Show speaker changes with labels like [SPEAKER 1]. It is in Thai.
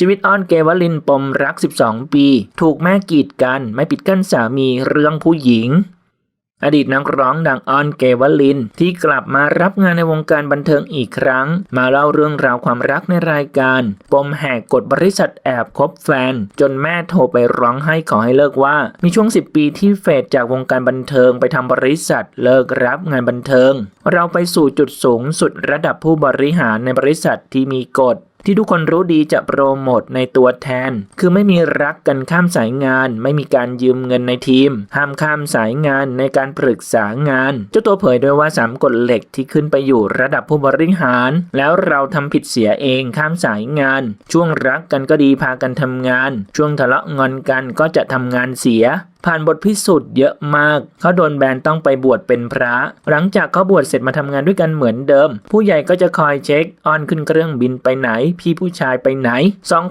[SPEAKER 1] ชีวิตอ้อนเกวลินปมรัก 12 ปี ถูกแม่กีดกัน ไม่ปิดกั้นสามีเรื่องผู้หญิง อดีตนักร้องดังออนเกวลิน ที่กลับมารับงานในวงการบันเทิงอีกครั้ง มาเล่าเรื่องราวความรักในรายการ ปมแหกกฎบริษัทแอบคบแฟน จนแม่โทรไปร้องให้ขอให้เลิกว่า มีช่วง 10 ปีที่เฟดจากวงการบันเทิงไปทำบริษัทเลิกรับงานบันเทิง เราไปสู่จุดสูงสุดระดับผู้บริหารในบริษัทที่มีกฎ ที่ทุกคนรู้ดีจะโปรโมทในตัวแทน คือไม่มีรักกันข้ามสายงาน ไม่มีการยืมเงินในทีม ห้ามข้ามสายงานในการปรึกษางาน เจ้าตัวเผยด้วยว่าสามกฎเหล็กที่ขึ้นไปอยู่ระดับผู้บริหาร แล้วเราทำผิดเสียเองข้ามสายงาน ช่วงรักกันก็ดีพากันทำงาน ช่วงทะเลาะงอนกันก็จะทำงานเสียผ่านบทพิสูจน์เยอะมาก เขาโดนแบนต้องไปบวชเป็นพระ หลังจากเขาบวชเสร็จมาทำงานด้วยกันเหมือนเดิม ผู้ใหญ่ก็จะคอยเช็คออนขึ้นเครื่องบินไปไหน พี่ผู้ชายไปไหนสองคน